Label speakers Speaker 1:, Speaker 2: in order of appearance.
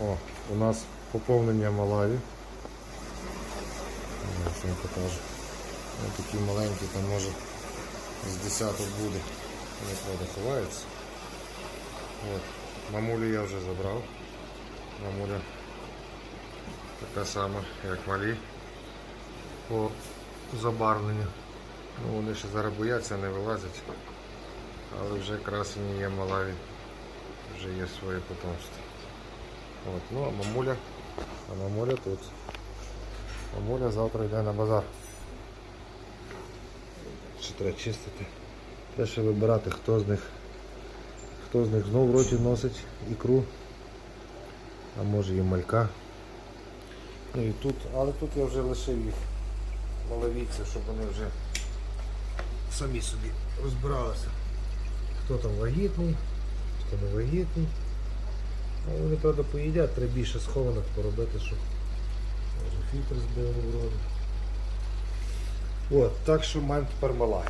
Speaker 1: О, у нас поповнення Малаві. Вам покажу. Ось такі маленькі, там може з десяток буде. Вони правда ховаються. От. Мамулю я вже забрав. Мамуля така сама, як малі по забарвленню. Ну, вони ще зараз бояться, не вилазять. Але вже красені є малаві, вже є своє потомство. От, ну а мамуля, а мамуля тут. Мамуля завтра йде на базар. Ще треба чистити. Треба ще вибирати, хто з них, хто з них знов в роті носить ікру, а може і малька. Ну і тут, але тут я вже лишив їх маловіться, щоб вони вже самі собі розбиралися. Хто там вагітний, хто не вагітний. Ну, вони, правда, поїдять, треба більше схованок поробити, щоб фільтр збили в роду. От, так що маємо тепер малай.